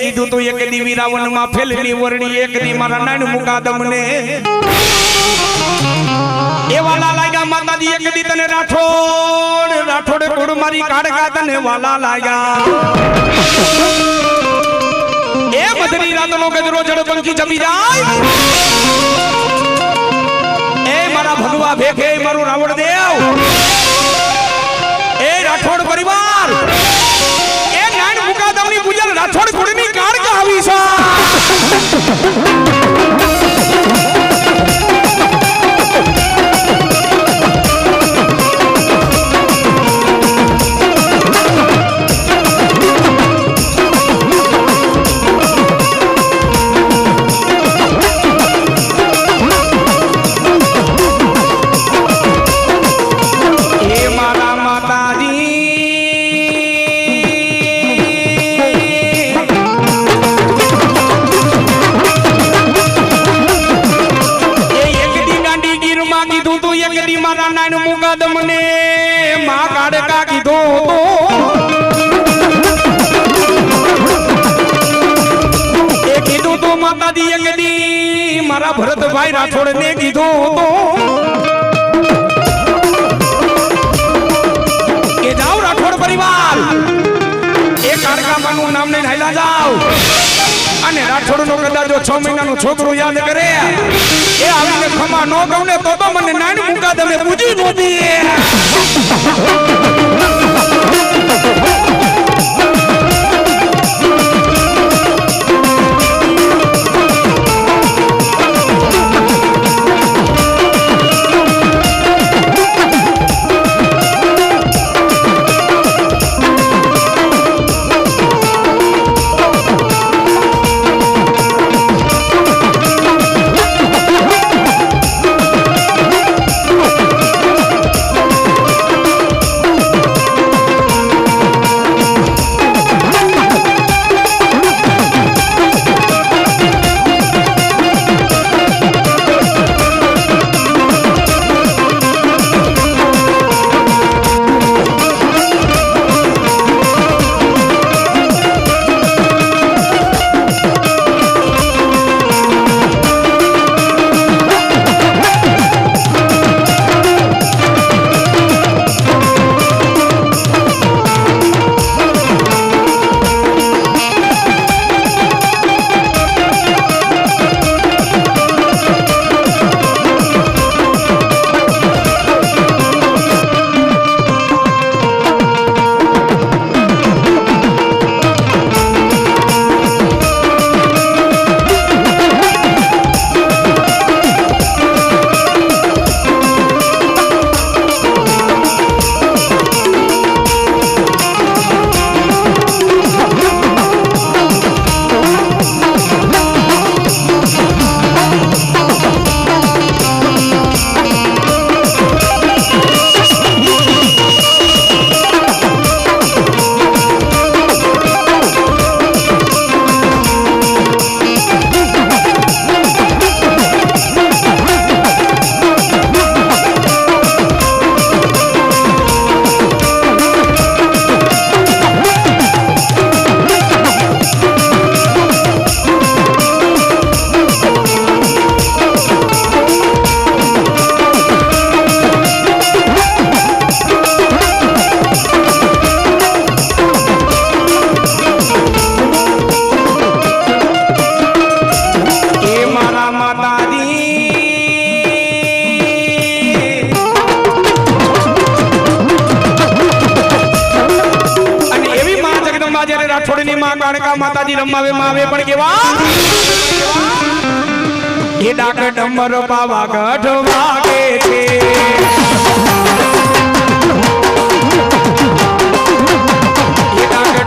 કીધું તો એક દી વિરાવનમાં ફેલની વરણી એક દી મારા નાન મુકાદમ ને એ વાલા લાગ્યા, માતાજી એક દી તને રાઠોડ, રાઠોડે કોડ મારી કાઢકા તને વાલા લાગ્યા. એ મધની રાતનો ગજરો જડ પંખી જમી જાય. એ મારા ભગવા ભેખે, મારું રાવણ દેવ రాథోడ్ గుడిని కాడికి ఆవేశా અને નો કદાચ જો છ મહિનાનો છોકરો યાદ કરે. એ આવીને ખમા નો કહું ને તો તો મને નાની મુકા તમે પૂજી નહોતી માં આવે પણ કેવા? એ ડાક ડમર પાવા ગઢ વાગે છે. એ ડાક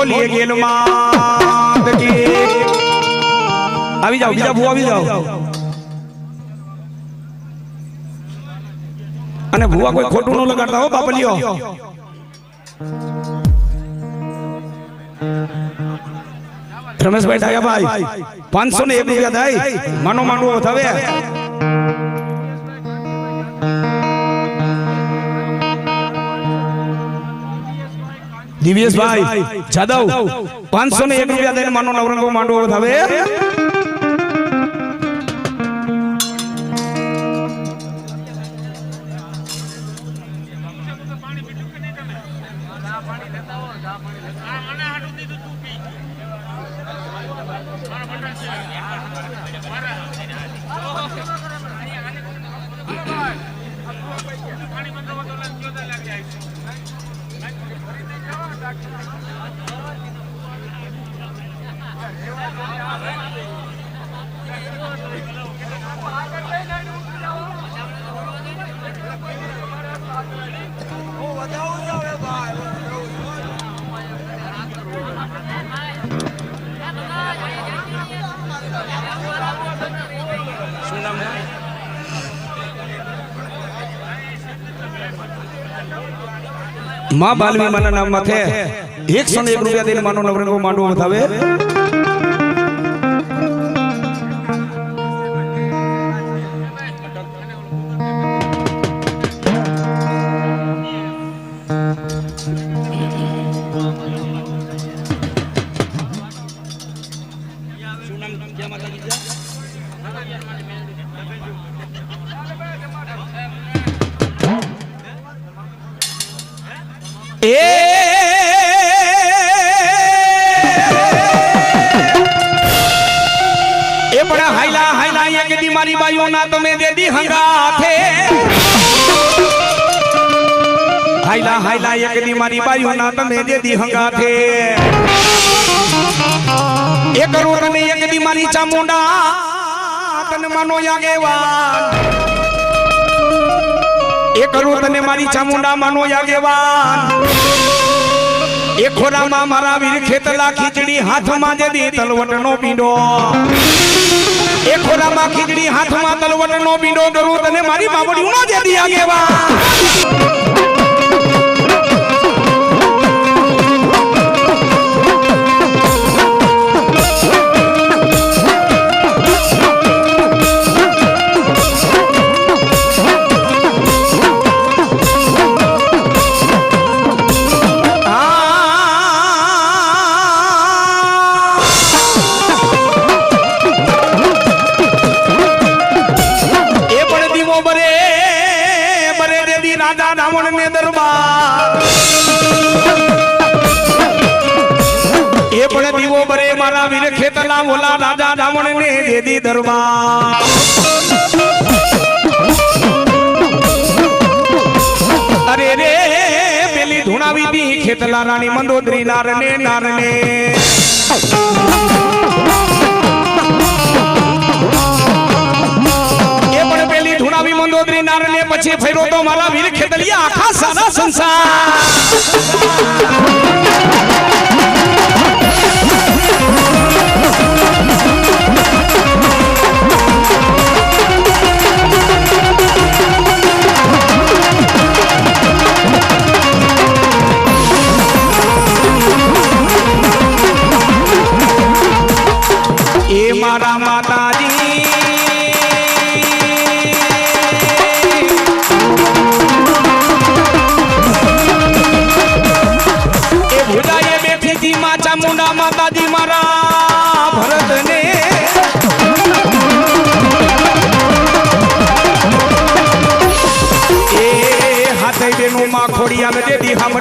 બોલીએ ગેલ માત આવી જાઓ બીજા ભૂ આવી જાઓ. અને ભૂવા કોઈ ખોટું ન લગાડતા હો બાપલીઓ. રમેશભાઈ ડાયાભાઈ પાંચસો ને એક રૂપિયા થાય. માનો માંડવો વધાવે દિવ્યેશભાઈ જાદવ પાંચસો ને એક રૂપિયા દઈને માનો નવરંગો માંડવો વધાવે માં બાલવી માના નામ માથે એકસો ને એક રૂપિયા દઈને માનો નવરંગો માંડવો વધાવે એ પણ હાઈલા હાઈલા એક દી મારી બાઈઓના તમે દેદી હંગાથે હાઈલા હાઈલા એક દી મારી બાઈઓના તમે દેદી હંગાથે એ કરો તમે એક દી મારી ચામુંડા, તને માનો યાગેવાન એ કરો તને મારી ચામુંડા માનો યાગેવાન એ ખોરામાં મારા વીર ખેતલા ખીચડી હાથમાં જે દી તલવટનો પીંડો. એ ખોરામાં ખીચડી હાથમાં તલવટનો પીંડો કરું તને મારી બાબડીનો જે દિયા આગેવાન દેદી અરે રે, પેલી ધૂણાવી દી ખેતલા રાણી મંદોદરી નારને નારને. મંદોદરી નારને પછી ફેરો તો મારા વીર ખેતલિયા આખા સારા સંસાર.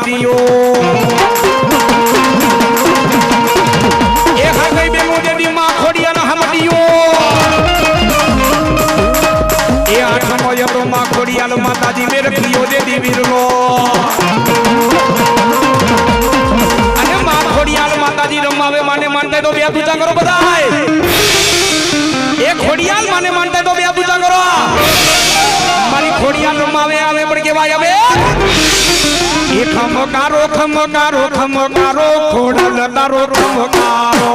હમટીયો એ માં આઠમો યતો માં ખોડિયાલ માતાજી મેરખીયો દેદી વીરલો અને માં ખોડિયાલ માતાજી રમાવે, માને માનતા તો બે પૂજા કરો બધાય. એ ખોડિયાલ માને માનતા તો બે પૂજા કરો. મારી ખોડિયાલ રમાવે, આવે પણ કેવાય આવે. એ ખમકારો ખમકારો ખમકારો ખોડલ તારો ખમકારો.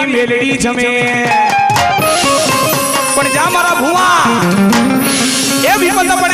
મારી મેલડી જમે. પણ જા મારા ભુવા. એ વિપત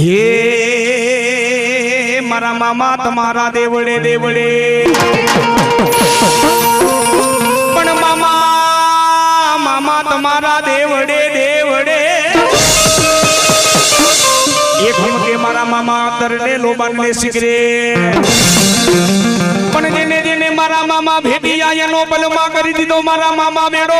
હે મારા મામા તમારા દેવડે દેવડે પણ મામા મામા તમારા દેવડે એક કે મારા મામા તરને લોબાનને શીખરે. પણ જેને જેને મારા મામા ભેટી આયનો બલમાં કરી દીધો મારા મામા બેડો